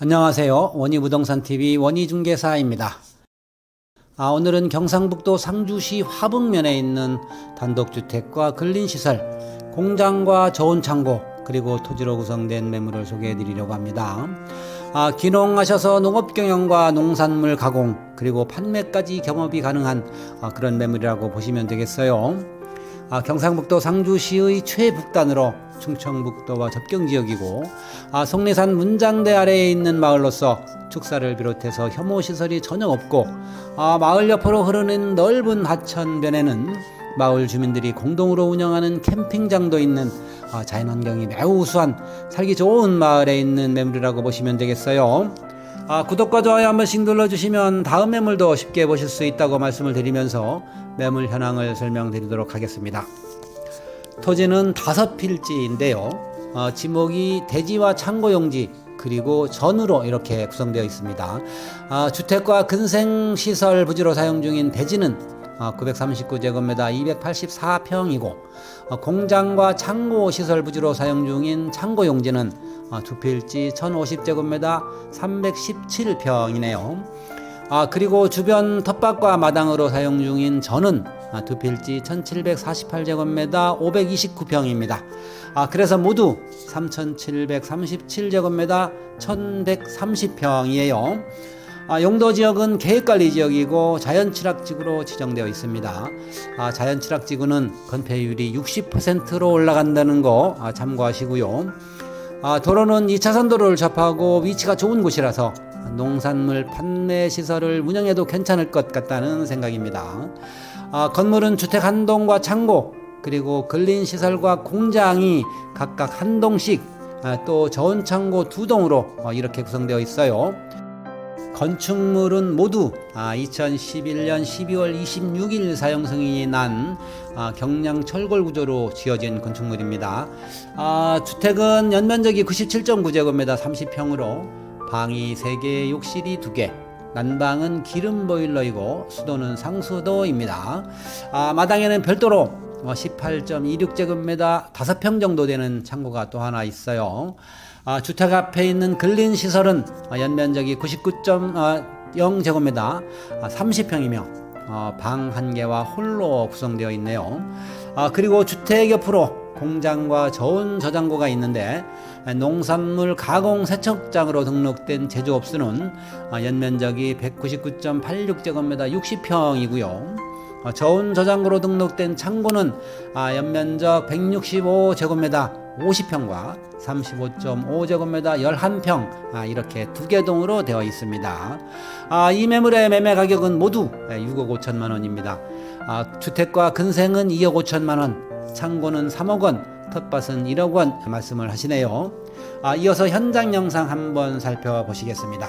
안녕하세요. 원희부동산TV 원희중개사입니다. 아, 오늘은 경상북도 상주시 화북면에 있는 단독주택과 근린시설, 공장과 저온창고, 그리고 토지로 구성된 매물을 소개해 드리려고 합니다. 아, 귀농하셔서 농업경영과 농산물 가공, 그리고 판매까지 경업이 가능한 아, 그런 매물이라고 보시면 되겠어요. 아, 경상북도 상주시의 최북단으로 충청북도와 접경 지역이고 아, 속리산 문장대 아래에 있는 마을로서 축사를 비롯해서 혐오 시설이 전혀 없고 아, 마을 옆으로 흐르는 넓은 하천변에는 마을 주민들이 공동으로 운영하는 캠핑장도 있는 아, 자연환경이 매우 우수한 살기 좋은 마을에 있는 매물이라고 보시면 되겠어요. 아, 구독과 좋아요 한 번씩 눌러주시면 다음 매물도 쉽게 보실 수 있다고 말씀을 드리면서 매물 현황을 설명드리도록 하겠습니다. 토지는 다섯 필지인데요. 어, 지목이 대지와 창고용지 그리고 전으로 이렇게 구성되어 있습니다. 아, 주택과 근생시설 부지로 사용 중인 대지는 939제곱미터 284평이고 어, 공장과 창고 시설 부지로 사용 중인 창고 용지는 어, 두 필지 1050제곱미터 317평이네요. 아, 그리고 주변 텃밭과 마당으로 사용 중인 전은 아, 두 필지 1748제곱미터 529평입니다. 아, 그래서 모두 3737제곱미터 1130평이에요. 아, 용도 지역은 계획관리 지역이고 자연취락지구로 지정되어 있습니다. 아, 자연취락지구는 건폐율이 60%로 올라간다는 거 아, 참고하시고요. 아, 도로는 2차선 도로를 접하고 위치가 좋은 곳이라서 농산물 판매 시설을 운영해도 괜찮을 것 같다는 생각입니다. 아, 건물은 주택 한 동과 창고 그리고 근린 시설과 공장이 각각 한 동씩 아, 또 저온 창고 두 동으로 어, 이렇게 구성되어 있어요. 건축물은 모두 2011년 12월 26일 사용 승인이 난 아, 경량 철골 구조로 지어진 건축물입니다. 아, 주택은 연면적이 97.9제곱미터 30평으로 방이 3개, 욕실이 2개, 난방은 기름 보일러이고 수도는 상수도입니다. 아, 마당에는 별도로 18.26제곱미터 5평 정도 되는 창고가 또 하나 있어요. 아, 주택 앞에 있는 근린 시설은 연면적이 99.0제곱미터 30평이며 어, 방한 개와 홀로 구성되어 있네요. 아, 그리고 주택 옆으로 공장과 저온 저장고가 있는데 농산물 가공 세척장으로 등록된 제조업소는 연면적이 199.86제곱미터 60평이고요. 저온 저장고로 등록된 창고는 연면적 165제곱미터 50평과 35.5제곱미터 11평 이렇게 두 개 동으로 되어 있습니다. 이 매물의 매매 가격은 모두 6억 5천만 원입니다. 주택과 근생은 2억 5천만 원, 창고는 3억 원, 텃밭은 1억 원 말씀을 하시네요. 아, 이어서 현장 영상 한번 살펴보시겠습니다.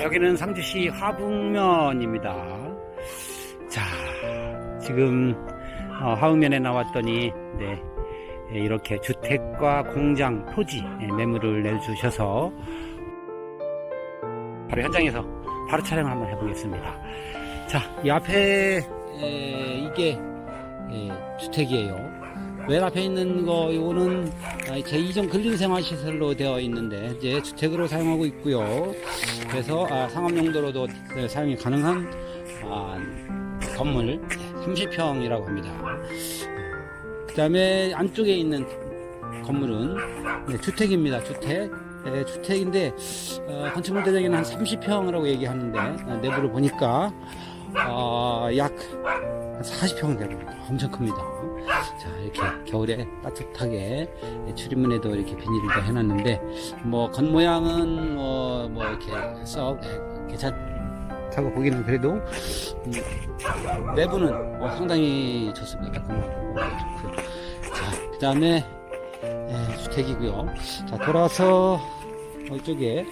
아, 여기는 상주시 화북면입니다. 자, 지금 어, 화북면에 나왔더니 네, 이렇게 주택과 공장, 토지 매물을 내주셔서 바로 현장에서 바로 촬영을 한번 해보겠습니다. 자, 이 앞에 에, 이게 에, 주택이에요. 맨 앞에 있는 거 이거는 제2종 근린생활시설로 되어 있는데 이제 주택으로 사용하고 있고요. 그래서 아, 상업용도로도 사용이 가능한 아, 건물 30평이라고 합니다. 그 다음에 안쪽에 있는 건물은 네, 주택입니다. 주택. 네, 주택인데 어, 건축물 대장에는 한 30평이라고 얘기하는데 어, 내부를 보니까 어, 약 40평 되는 엄청 큽니다. 자 이렇게 겨울에 따뜻하게 출입문에도 이렇게 비닐을 해놨는데 뭐 겉모양은 뭐, 뭐 이렇게 썩 예, 괜찮다고 보기는 그래도 음, 내부는 뭐 상당히 좋습니다. 자 그 다음에 예, 주택이고요. 자 돌아서 이쪽에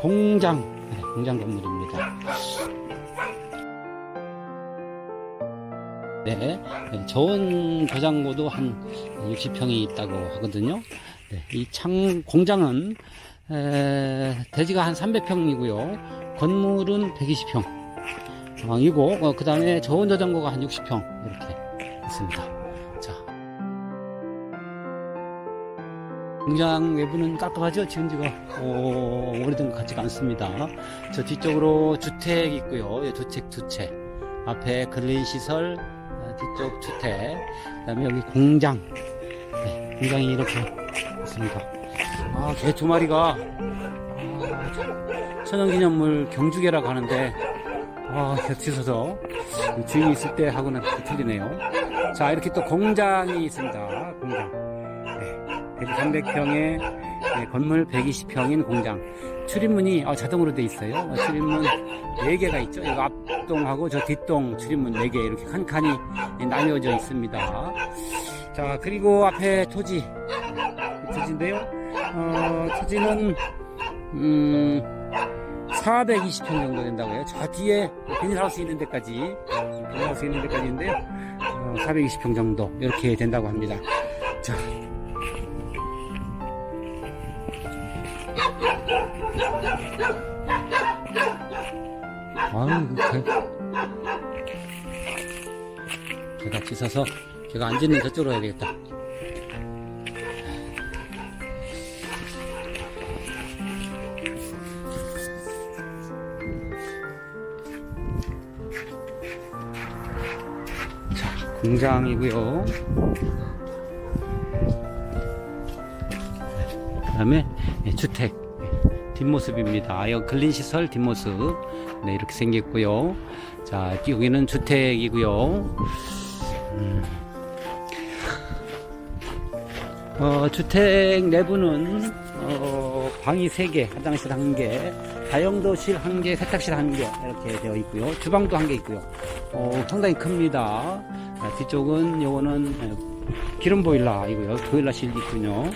공장 네, 공장 건물입니다. 네, 네, 저온 저장고도 한 60평이 있다고 하거든요. 네, 이창 공장은 에, 대지가 한 300평이고요. 건물은 120평. 이고 어, 그 다음에 저온 저장고가 한 60평 이렇게 있습니다. 자. 공장 외부는 깔끔하죠? 지금지가 어, 오래된 것 같지가 않습니다. 저 뒤쪽으로 주택 있고요. 예, 주택 두 채. 앞에 근린 시설, 어, 뒤쪽 주택. 그다음에 여기 공장. 네, 공장이 이렇게 있습니다. 아, 개 두 마리가 아, 천연기념물 경주개라고 하는데 아, 겹치셔서 주인이 있을 때 하고는 또 틀리네요. 자, 이렇게 또 공장이 있습니다. 공장. 네, 300평 의 건물 120평인 공장. 출입문이 어, 자동으로 돼 있어요. 어, 출입문 4개가 있죠. 이거 앞동하고 저 뒷동 출입문 4개 이렇게 칸칸이 나뉘어져 있습니다. 자, 그리고 앞에 토지. 토지인데요. 어, 토지는, 음, 420평 정도 된다고요. 저 뒤에 비닐하우스 있는 데까지, 비닐하우스 있는 데까지 있는데요. 어, 420평 정도 이렇게 된다고 합니다. 자. 아유, 개. 개가 짖어서 개가 안 짖는 저쪽으로 해야 되겠다. 자, 공장이고요. 그다음에 예, 주택 예, 뒷모습입니다. 여기 근린 시설 뒷모습 네 이렇게 생겼고요. 자 여기는 주택이고요. 음. 어, 주택 내부는 어, 방이 3개, 화장실 1개, 다용도실 1개, 세탁실 1개 이렇게 되어 있고요. 주방도 1개 있고요. 어, 상당히 큽니다. 자, 뒤쪽은 요거는 예, 기름 보일러이고요. 보일러실 있군요.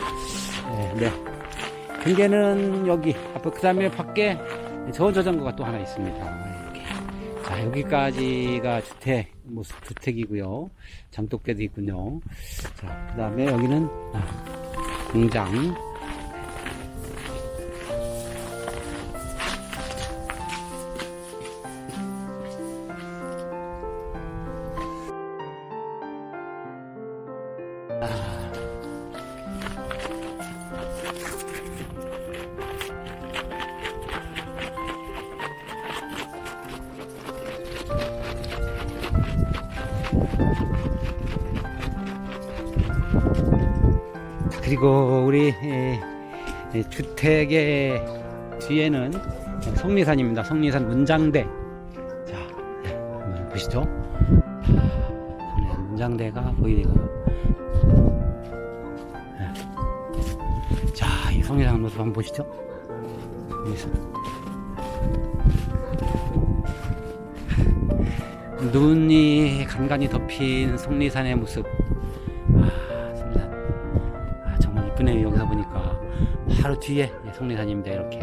네, 네. 경계는 여기 앞에 그 다음에 밖에 저 저장고가 또 하나 있습니다. 이렇게. 자 여기까지가 주택 모습 주택이고요. 장독대도 있군요. 자그 다음에 여기는 아, 공장. 그리고 우리 에, 에, 주택의 뒤에는 성리산입니다. 성리산 문장대. 자, 네, 한번 보시죠. 네, 문장대가 보이고요. 네. 자, 이 성리산 모습 한번 보시죠. 성리산. 눈이 간간히 덮인 속리산의 모습. 아. 아, 정말 이쁘네요. 여기서 보니까. 바로 뒤에 속리산입니다. 이렇게.